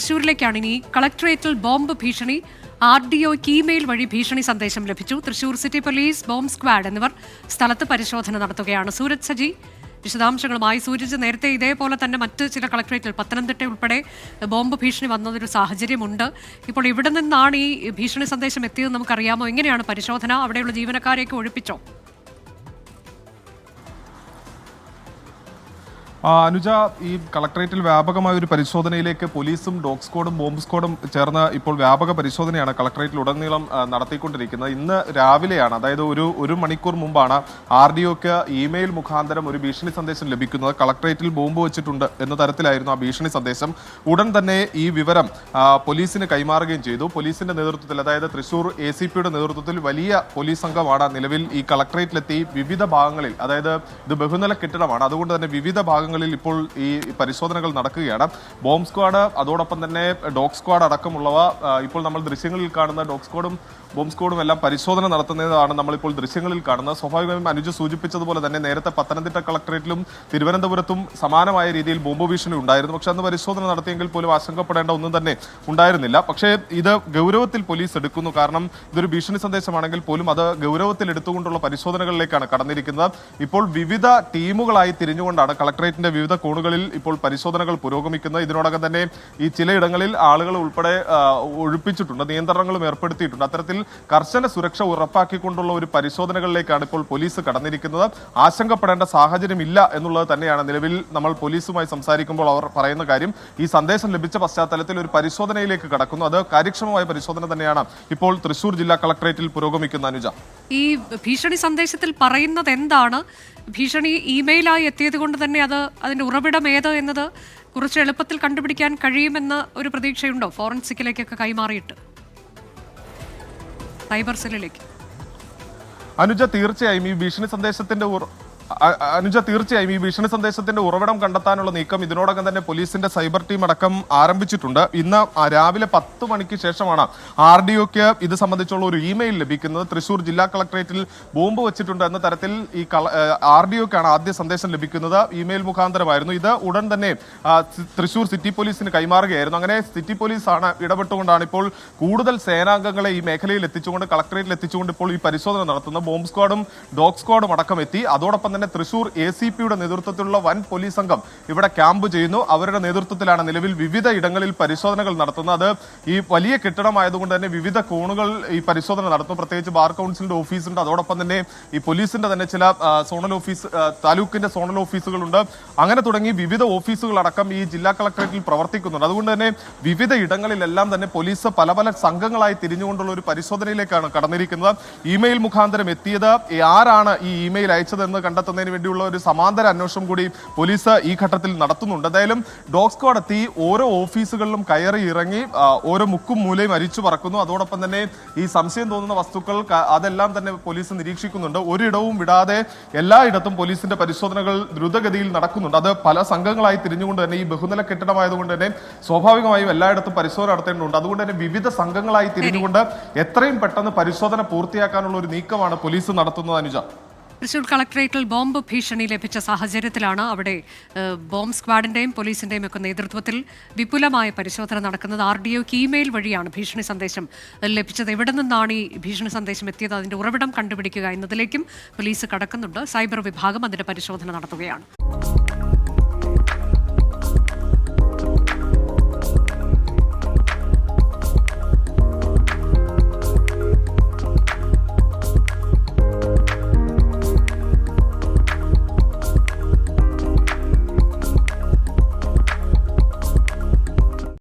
തൃശൂരിലേക്കാണ് ഇനി കളക്ടറേറ്റിൽ ബോംബ് ഭീഷണി ആർ ഡി ഒക്ക് ഇമെയിൽ വഴി ഭീഷണി സന്ദേശം ലഭിച്ചു. Thrissur city police bomb squad എന്നിവർ സ്ഥലത്ത് പരിശോധന നടത്തുകയാണ്. സൂരജ് സജി വിശദാംശങ്ങളുമായി സൂരജ് നേരത്തെ ഇതേപോലെ തന്നെ മറ്റ് ചില കളക്ടറേറ്റിൽ പത്തനംതിട്ട ഉൾപ്പെടെ ബോംബ് ഭീഷണി വന്നതൊരു സാഹചര്യമുണ്ട്. ഇപ്പോൾ ഇവിടെ നിന്നാണ് ഈ ഭീഷണി സന്ദേശം എത്തിയത് നമുക്കറിയാമോ? എങ്ങനെയാണ് പരിശോധന? അവിടെയുള്ള ജീവനക്കാരെയൊക്കെ ഒഴിപ്പിച്ചോ? അനുജ ഈ കളക്ടറേറ്റിൽ വ്യാപകമായ ഒരു പരിശോധനയിലേക്ക് പോലീസും ഡോഗ് സ്ക്വാഡും ബോംബ് സ്ക്വാഡും ചേർന്ന് ഇപ്പോൾ വ്യാപക പരിശോധനയാണ് കളക്ടറേറ്റിൽ ഉടനീളം നടത്തിക്കൊണ്ടിരിക്കുന്നത്. ഇന്ന് രാവിലെയാണ് അതായത് ഒരു ഒരു മണിക്കൂർ മുമ്പാണ് ആർ ഡി ഒക്ക് ഇമെയിൽ മുഖാന്തരം ഒരു ഭീഷണി സന്ദേശം ലഭിക്കുന്നത്. കളക്ടറേറ്റിൽ ബോംബ് വെച്ചിട്ടുണ്ട് എന്ന തരത്തിലായിരുന്നു ആ ഭീഷണി സന്ദേശം. ഉടൻ തന്നെ ഈ വിവരം പോലീസിന് കൈമാറുകയും ചെയ്തു. പോലീസിന്റെ നേതൃത്വത്തിൽ അതായത് തൃശൂർ എ സി പിയുടെ നേതൃത്വത്തിൽ വലിയ പോലീസ് സംഘമാണ് നിലവിൽ ഈ കളക്ടറേറ്റിലെത്തി വിവിധ ഭാഗങ്ങളിൽ അതായത് ഇത് ബഹുനില കെട്ടിടമാണ്. അതുകൊണ്ട് തന്നെ വിവിധ ഭാഗങ്ങളിൽ ഇപ്പോൾ ഈ പരിശോധനകൾ നടക്കുകയാണ്. ബോംബ് സ്ക്വാഡ് അതോടൊപ്പം തന്നെ ഡോഗ് സ്ക്വാഡ് അടക്കമുള്ളവ ഇപ്പോൾ നമ്മൾ ദൃശ്യങ്ങളിൽ കാണുന്ന ഡോഗ് സ്ക്വാഡും ബോംബ് സ്ക്വാഡും എല്ലാം പരിശോധന നടത്തുന്നതാണ് നമ്മളിപ്പോൾ ദൃശ്യങ്ങളിൽ കാണുന്നത്. സ്വാഭാവികമായും അനുജ് സൂചിപ്പിച്ചതുപോലെ തന്നെ നേരത്തെ പത്തനംതിട്ട കളക്ടറേറ്റിലും തിരുവനന്തപുരത്തും സമാനമായ രീതിയിൽ ബോംബ് ഭീഷണി ഉണ്ടായിരുന്നു. പക്ഷേ അന്ന് പരിശോധന നടത്തിയെങ്കിൽ പോലും ആശങ്കപ്പെടേണ്ട ഒന്നും തന്നെ ഉണ്ടായിരുന്നില്ല. പക്ഷേ ഇത് ഗൗരവത്തിൽ പോലീസ് എടുക്കുന്നു. കാരണം ഇതൊരു ഭീഷണി സന്ദേശമാണെങ്കിൽ പോലും അത് ഗൗരവത്തിൽ എടുത്തുകൊണ്ടുള്ള പരിശോധനകളിലേക്കാണ് കടന്നിരിക്കുന്നത്. ഇപ്പോൾ വിവിധ ടീമുകളായി തിരിഞ്ഞുകൊണ്ടാണ് കളക്ടറേറ്റിന്റെ വിവിധ കോണുകളിൽ ഇപ്പോൾ പരിശോധനകൾ പുരോഗമിക്കുന്നത് ഇതിനോടകം തന്നെ ഈ ചിലയിടങ്ങളിൽ ആളുകൾ ഉൾപ്പെടെ ഒഴിപ്പിച്ചിട്ടുണ്ട് നിയന്ത്രണങ്ങളും ഏർപ്പെടുത്തിയിട്ടുണ്ട്. അത്തരത്തിൽ കർശന സുരക്ഷ ഉറപ്പാക്കിക്കൊണ്ടുള്ള ഒരു പരിശോധനകളിലേക്കാണ് ഇപ്പോൾ പോലീസ് കടന്നിരിക്കുന്നത്. ആശങ്കപ്പെടേണ്ട സാഹചര്യമില്ല എന്നുള്ളത് തന്നെയാണ് നിലവിൽ നമ്മൾ പോലീസുമായി സംസാരിക്കുമ്പോൾ അവർ പറയുന്ന കാര്യം. ഈ സന്ദേശം ലഭിച്ച പശ്ചാത്തലത്തിൽ ഒരു പരിശോധനയിലേക്ക് കടക്കുന്നു. അത് കാര്യക്ഷമമായ പരിശോധന തന്നെയാണ് ഇപ്പോൾ തൃശൂർ ജില്ലാ കളക്ടറേറ്റിൽ പുരോഗമിക്കുന്ന അനുജ. ഈ ഭീഷണി സന്ദേശത്തിൽ പറയുന്നത് എന്താണ്? ഭീഷണി ഇമെയിലായി എത്തിയത് കൊണ്ട് തന്നെ അത് അതിന്റെ ഉറവിടം ഏത് എന്നത് കുറച്ച് എളുപ്പത്തിൽ കണ്ടുപിടിക്കാൻ കഴിയുമെന്ന ഒരു പ്രതീക്ഷയുണ്ടോ? ഫോറൻസിക്കിലേക്കൊക്കെ കൈമാറിയിട്ട്. സൈബർ സെല്ലിലേക്ക്. അനുജ തീർച്ചയായും ഈ ഭീഷണി സന്ദേശത്തിന്റെ അനുജ തീർച്ചയായും ഈ ഭീഷണി സന്ദേശത്തിന്റെ ഉറവിടം കണ്ടെത്താനുള്ള നീക്കം ഇതിനോടകം തന്നെ പോലീസിന്റെ സൈബർ ടീം അടക്കം ആരംഭിച്ചിട്ടുണ്ട്. ഇന്ന് രാവിലെ പത്ത് മണിക്ക് ശേഷമാണ് ആർ ഡി ഒക്ക് ഇത് സംബന്ധിച്ചുള്ള ഒരു ഇമെയിൽ ലഭിക്കുന്നത്. തൃശൂർ ജില്ലാ കളക്ടറേറ്റിൽ ബോംബ് വെച്ചിട്ടുണ്ട് എന്ന തരത്തിൽ ഈ ആർ ഡി ഒക്കാണ് ആദ്യ സന്ദേശം ലഭിക്കുന്നത്. ഇമെയിൽ മുഖാന്തരമായിരുന്നു. ഇത് ഉടൻ തന്നെ തൃശൂർ സിറ്റി പോലീസിന് കൈമാറുകയായിരുന്നു. അങ്ങനെ സിറ്റി പോലീസ് ആണ് ഇടപെട്ടുകൊണ്ടാണ് ഇപ്പോൾ കൂടുതൽ സേനാംഗങ്ങളെ ഈ മേഖലയിൽ എത്തിച്ചുകൊണ്ട് കളക്ടറേറ്റിൽ എത്തിച്ചുകൊണ്ട് ഇപ്പോൾ ഈ പരിശോധന നടത്തുന്നത്. ബോംബ് സ്ക്വാഡും ഡോഗ് സ്ക്വാഡും അടക്കം എത്തി. അതോടൊപ്പം തന്നെ തൃശൂർ എ സി പിയുടെ നേതൃത്വത്തിലുള്ള വൻ പോലീസ് സംഘം ഇവിടെ ക്യാമ്പ് ചെയ്യുന്നു. അവരുടെ നേതൃത്വത്തിലാണ് നിലവിൽ വിവിധ ഇടങ്ങളിൽ പരിശോധനകൾ നടത്തുന്നത്. അത് ഈ വലിയ കെട്ടിടമായതുകൊണ്ട് തന്നെ വിവിധ കോണുകൾ ഈ പരിശോധന നടത്തും പ്രത്യേകിച്ച് ബാർ കൗൺസിലിന്റെ ഓഫീസുണ്ട്. അതോടൊപ്പം തന്നെ ഈ പോലീസിന്റെ തന്നെ ചില സോണൽ ഓഫീസ് താലൂക്കിന്റെ സോണൽ ഓഫീസുകളുണ്ട്. അങ്ങനെ തുടങ്ങി വിവിധ ഓഫീസുകളടക്കം ഈ ജില്ലാ കളക്ടറേറ്റിൽ പ്രവർത്തിക്കുന്നുണ്ട്. അതുകൊണ്ട് തന്നെ വിവിധ ഇടങ്ങളിലെല്ലാം തന്നെ പോലീസ് പല പല സംഘങ്ങളായി തിരിഞ്ഞുകൊണ്ടുള്ള ഒരു പരിശോധനയിലേക്കാണ് കടന്നിരിക്കുന്നത്. ഇമെയിൽ മുഖാന്തരം എത്തിയത് ആരാണ് ഈ ഇമെയിൽ അയച്ചതെന്ന് കണ്ടെത്തുന്നതിന് വേണ്ടിയുള്ള ഒരു സമാന്തര അന്വേഷണം കൂടി പോലീസ് ഈ ഘട്ടത്തിൽ നടത്തുന്നുണ്ട്. എന്തായാലും ഡോഗ് സ്ക്വാഡ് എത്തി ഓരോ ഓഫീസുകളിലും കയറി ഇറങ്ങി ഓരോ മുക്കും മൂലയും അരിച്ചു പറക്കുന്നു. അതോടൊപ്പം തന്നെ ഈ സംശയം തോന്നുന്ന വസ്തുക്കൾ അതെല്ലാം തന്നെ പോലീസ് നിരീക്ഷിക്കുന്നുണ്ട്. ഒരിടവും വിടാതെ എല്ലായിടത്തും പോലീസിന്റെ പരിശോധനകൾ ദ്രുതഗതിയിൽ നടക്കുന്നുണ്ട്. അത് പല സംഘങ്ങളായി തിരിഞ്ഞുകൊണ്ട് തന്നെ ഈ ബഹുനില കെട്ടിടമായതുകൊണ്ട് തന്നെ സ്വാഭാവികമായും എല്ലായിടത്തും പരിശോധന നടത്തേണ്ടതുണ്ട്. അതുകൊണ്ട് തന്നെ വിവിധ സംഘങ്ങളായി തിരിഞ്ഞുകൊണ്ട് എത്രയും പെട്ടെന്ന് പരിശോധന പൂർത്തിയാക്കാനുള്ള ഒരു നീക്കമാണ് പോലീസ് നടത്തുന്നത് അനുജ. തൃശൂർ കളക്ടറേറ്റിൽ ബോംബ് ഭീഷണി ലഭിച്ച സാഹചര്യത്തിലാണ് അവിടെ ബോംബ് സ്ക്വാഡിന്റെയും പോലീസിന്റെയും ഒക്കെ നേതൃത്വത്തിൽ വിപുലമായ പരിശോധന നടക്കുന്നത്. ആർ ഡി ഒക്ക് ഇമെയിൽ വഴിയാണ് ഭീഷണി സന്ദേശം ലഭിച്ചത്. എവിടെ നിന്നാണ് ഈ ഭീഷണി സന്ദേശം എത്തിയത്? അതിന്റെ ഉറവിടം കണ്ടുപിടിക്കുക എന്നതിലേക്കും പോലീസ് കടക്കുന്നുണ്ട്. സൈബർ വിഭാഗം അതിന്റെ പരിശോധന നടത്തുകയാണ്.